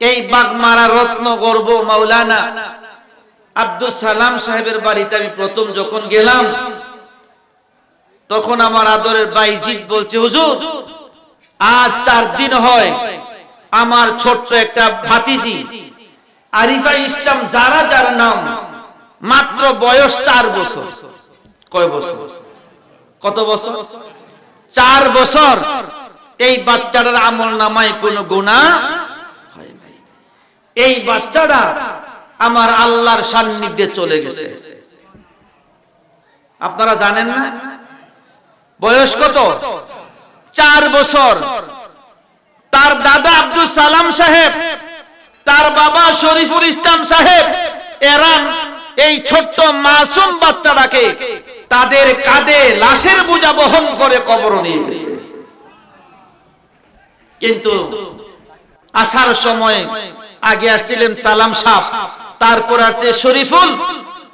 এই বাগমারা রত্ন গর্ব মাওলানা আব্দুল সালাম সাহেবের বাড়িতে আমি প্রথম যখন গেলাম, তখন আমার আদরের বাইজিৎ বলছে, হুজুর, আজ চার দিন হয় আমার ছোট্ট একটা ভাতিজি আরিফা ইসলাম যারা যার নাম মাত্র বয়স চার বছর। কয় বছর? কত বছর? চার বছর। এই বাচ্চাটার আমল নামায় কোনো গুণা এই বাচ্চাটা আমার আল্লাহর সান্নিধ্যে চলে গেছে। আপনারা জানেন না? বয়স কত? চার বছর। তার দাদা আব্দুল সালাম সাহেব, তার বাবা শরীফুল ইসলাম সাহেব, এরা এই ছোট্ট মাসুম বাচ্চাটাকে তাদের কাঁধে লাশের বোঝা বহন করে কবর নিয়ে গেছে। কিন্তু আসার সময় আগে আসছিলেন সালাম সাহ তারপর আসছে শরীফুল,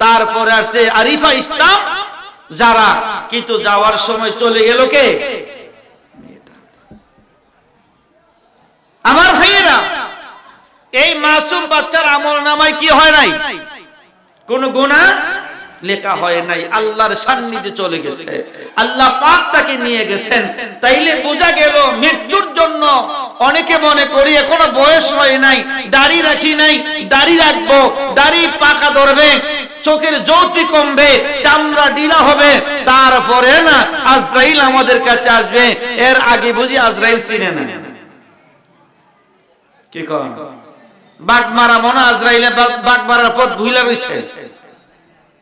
তারপরে আসছে আরিফা ইসলাম, যারা কিন্তু যাওয়ার সময় চলে গেল কে? আমার ভাইয়েরা, এই মাসুম বাচ্চার আমল নামায় কি হয় নাই? কোন গুণা লেখা হয় নাই। আল্লাহর সান্নিধ্যে চলে গেছে। আল্লাহ পাক তাকে নিয়ে গেছেন। তাইলে বোঝা গেল অনেকে মনে করি এখনও বয়স হয় নাই, দাড়ি রাখি নাই, দাড়ি রাখব, দাড়ি পাকা ধরবে, চোখের জ্যোতি কমবে, চামড়া ডিলা হবে, তারপরে না আজরাইল আমাদের কাছে আসবে, এর আগে বুঝি আজরাইল চিনে না। কি কর বাঘ মারা মনে আজরাইলে বাঘ মারার পথ ভুইলা রইছে